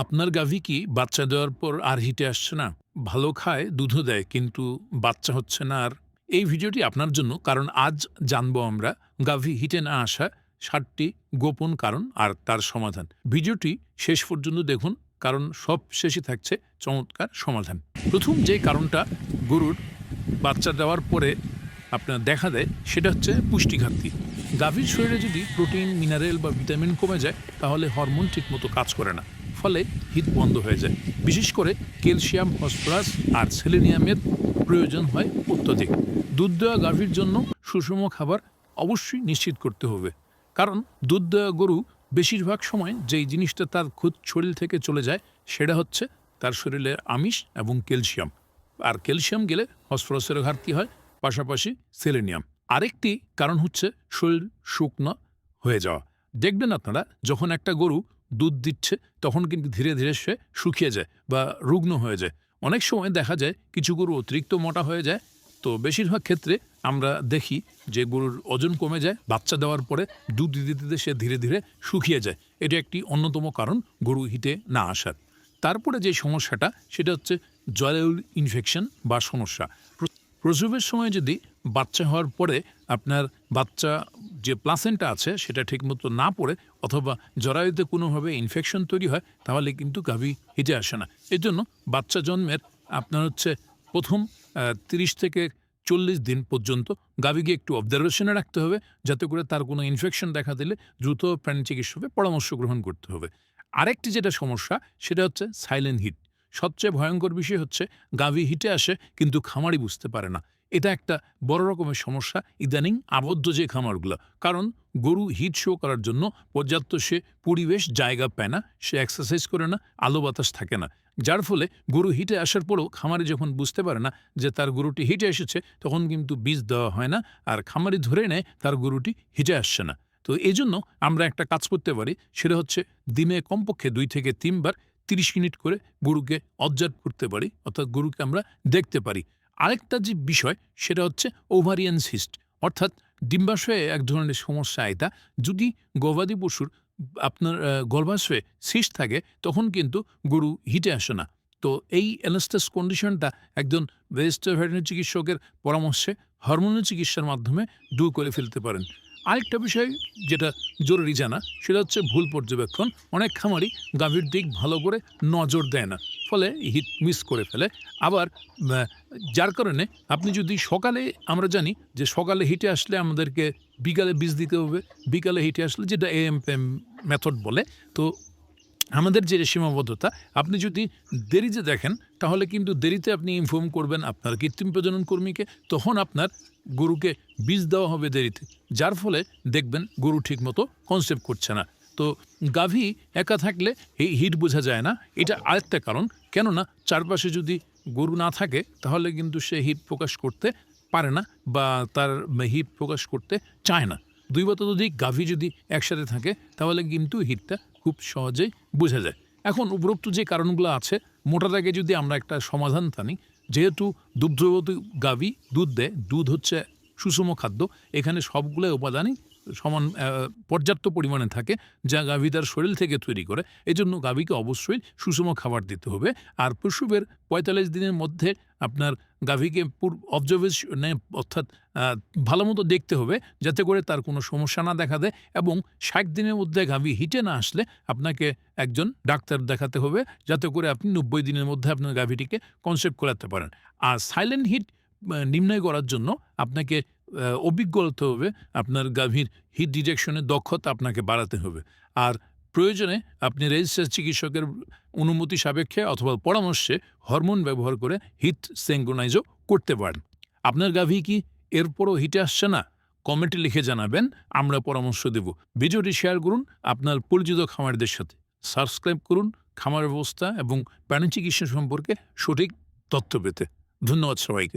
আপনার গাভী কি বাচ্চা দেওয়ার পর আর হিটে আসছে না? ভালো খায়, দুধও দেয়, কিন্তু বাচ্চা হচ্ছে না। আর এই ভিডিওটি আপনার জন্য, কারণ আজ জানব আমরা গাভি হিটে না আসা ষাটটি গোপন কারণ আর তার সমাধান। ভিডিওটি শেষ পর্যন্ত দেখুন, কারণ সব শেষে থাকছে চমৎকার সমাধান। প্রথম যে কারণটা গরুর বাচ্চা দেওয়ার পরে আপনার দেখা দেয়, সেটা হচ্ছে পুষ্টি ঘাটতি গাভীর শরীরে যদি প্রোটিন, মিনারেল বা ভিটামিন কমে যায়, তাহলে হরমোন ঠিকমতো কাজ করে না। ফলে হিট বন্ধ হয়ে যায়। বিশেষ করে ক্যালসিয়াম, ফসফরাস আর সেলেনিয়ামের প্রয়োজন হয় অত্যধিক। দুধ দেওয়া গাভীর জন্য সুষম খাবার অবশ্যই নিশ্চিত করতে হবে। কারণ দুধ দেওয়া গরু বেশিরভাগ সময় যেই জিনিসটা তার খুদ শরীর থেকে চলে যায়, সেটা হচ্ছে তার শরীরে আমিষ এবং ক্যালসিয়াম। আর ক্যালসিয়াম গেলে ফসফরাসের ঘাটতি হয়, পাশাপাশি সেলেনিয়াম। আরেকটি কারণ হচ্ছে শরীর শুকনো হয়ে যাওয়া। দেখবেন আপনারা, যখন একটা গরু দুধ দিচ্ছে, তখন কিন্তু ধীরে ধীরে সে শুকিয়ে যায় বা রুগ্ন হয়ে যায়। অনেক সময় দেখা যায় কিছু গরু অতিরিক্ত মোটা হয়ে যায়। তো বেশিরভাগ ক্ষেত্রে আমরা দেখি যে গরুর ওজন কমে যায়, বাচ্চা দেওয়ার পরে দুধ দিতে দিতে সে ধীরে ধীরে শুকিয়ে যায়। এটা একটি অন্যতম কারণ গরু হিটে না আসার। তারপরে যে সমস্যাটা, সেটা হচ্ছে জরায়ুর ইনফেকশন বা সমস্যা। প্রসবের সময় যদি বাচ্চা হওয়ার পরে আপনার বাচ্চা যে প্লাসেন্টা আছে সেটা ঠিকমতো না পড়ে অথবা জরায়ুতে কোনোভাবে ইনফেকশন তৈরি হয়, তাহলে কিন্তু গাভী হিটে আসে না। এই জন্য বাচ্চা জন্মের আপনার হচ্ছে প্রথম তিরিশ থেকে চল্লিশ দিন পর্যন্ত গাভীকে একটু অবজারভেশনে রাখতে হবে, যাতে করে তার কোনো ইনফেকশন দেখা দিলে দ্রুত প্রাণী চিকিৎসকের পরামর্শ গ্রহণ করতে হবে। আরেকটি যেটা সমস্যা, সেটা হচ্ছে সাইলেন্ট হিট সবচেয়ে ভয়ঙ্কর বিষয় হচ্ছে গাভী হিটে আসে কিন্তু খামারি বুঝতে পারে না। এটা একটা বড় রকমের সমস্যা। ইদানিং আবদ্ধ যে খামারগুলো, কারণ গরু হিট শো করার জন্য পর্যাপ্ত সে পরিবেশ, জায়গা পায় না, সে এক্সারসাইজ করে না, আলো বাতাস থাকে না। যার ফলে গরু হিটে আসার পরেও খামারে যখন বুঝতে পারে না যে তার গরুটি হিটে এসেছে, তখন কিন্তু বীজ দেওয়া হয় না আর খামারি ধরে নেয় তার গরুটি হিটে আসছে না। তো এই জন্য আমরা একটা কাজ করতে পারি, সেটা হচ্ছে দিনে কমপক্ষে দুই থেকে তিনবার তিরিশ মিনিট করে গরুকে অবজার্ভ করতে পারি, অর্থাৎ গরুকে আমরা দেখতে পারি। আরেকটা যে বিষয়, সেটা হচ্ছে ওভারিয়ান সিস্ট অর্থাৎ ডিম্বাশয়ে এক ধরনের সমস্যা এটা। যদি গবাদি পশুর আপনার গর্ভাশয়ে সিস্ট থাকে, তখন কিন্তু গরু হিটে আসে না। তো এই অ্যানাস্টাস কন্ডিশনটা একজন ভেটেরিনারি চিকিৎসকের পরামর্শে হরমোনের চিকিৎসার মাধ্যমে দূর করে ফেলতে পারেন। আরেকটা বিষয় যেটা জরুরি জানা, সেটা হচ্ছে ভুল পর্যবেক্ষণ। অনেক খামারই গাভীর দিক ভালো করে নজর দেয় না, ফলে হিট মিস করে ফেলে। আবার যার কারণে আপনি যদি সকালে, আমরা জানি যে সকালে হিটে আসলে আমাদেরকে বিকালে বীজ দিতে হবে, বিকালে হিটে আসলে যেটা এএম মেথড বলে, তো আমাদের যে সীমাবদ্ধতা, আপনি যদি দেরিতে দেখেন, তাহলে কিন্তু দেরিতে আপনি ইনফর্ম করবেন আপনার কৃত্রিম প্রজনন কর্মীকে, তখন আপনার গরুকে বীজ দেওয়া হবে দেরিতে, যার ফলে দেখবেন গরু ঠিকমতো কনসেপ্ট করছে না। তো গাভী একা থাকলে এই হিট বোঝা যায় না, এটা আরেকটা কারণ, কেননা চারপাশে যদি গরু না থাকে, তাহলে কিন্তু সে হিট প্রকাশ করতে পারে না বা তার হিট প্রকাশ করতে চায় না। দুই বা ততোধিক গাভী যদি একসাথে থাকে, তাহলে কিন্তু হিটটা খুব সহজেই বোঝা যায়। এখন উপরোক্ত যে কারণগুলো আছে মোটা দাগে যদি আমরা একটা সমাধান টানি, যেহেতু দুগ্ধবতী গাভী দুধ দেয়, দুধ হচ্ছে সুষম খাদ্য, এখানে সবগুলো উপাদানই সমান পর্যাপ্ত পরিমাণে থাকে, যা গাভী তার শরীর থেকে তৈরি করে। এই জন্য গাভীকে অবশ্যই সুষম খাবার দিতে হবে। আর প্রসবের পঁয়তাল্লিশ দিনের মধ্যে আপনার গাভীকে অবজারভেশনে অর্থাৎ ভালো মতো দেখতে হবে, যাতে করে তার কোনো সমস্যা না দেখা দেয় এবং ষাট দিনের মধ্যে গাভী হিটে না আসলে আপনাকে একজন ডাক্তার দেখাতে হবে, যাতে করে আপনি নব্বই দিনের মধ্যে আপনার গাভীটিকে কনসেপ্ট করাতে পারেন। আর সাইলেন্ট হিট নির্ণয় করার জন্য আপনাকে অভিজ্ঞ হতে হবে। আপনার গাভীর হিট ডিটেকশনের দক্ষতা আপনাকে বাড়াতে হবে। আর প্রয়োজনে আপনি রেজিস্টার চিকিৎসকের অনুমতি সাপেক্ষে অথবা পরামর্শে হরমোন ব্যবহার করে হিট সেঙ্ক্রোনাইজও করতে পারেন। আপনার গাভী কি এরপরও হিটে আসছে না? কমেন্টে লিখে জানাবেন, আমরা পরামর্শ দেব। ভিডিওটি শেয়ার করুন আপনার পরিচিত খামারদের সাথে। সাবস্ক্রাইব করুন খামার ব্যবস্থা এবং প্রাণী চিকিৎসা সম্পর্কে সঠিক তথ্য পেতে। ধন্যবাদ সবাইকে।